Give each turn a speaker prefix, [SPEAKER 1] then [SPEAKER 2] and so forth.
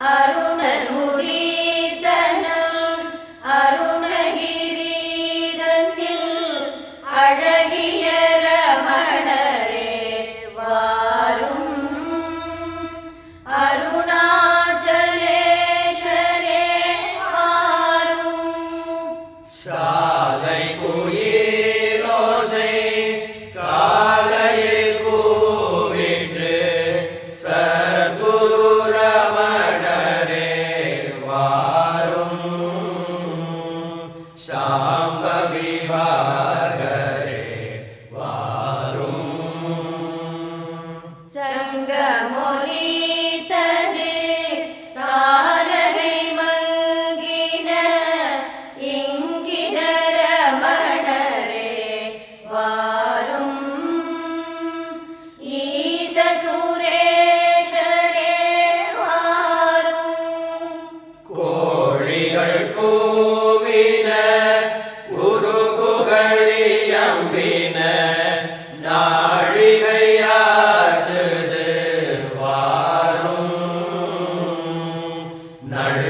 [SPEAKER 1] அருணமுரீதனம் அருணகிரீதனில் அழகிய ரமணரே வாரும்
[SPEAKER 2] அரு साम्भविभा நாழிகையாற்றுது வாரும் நழு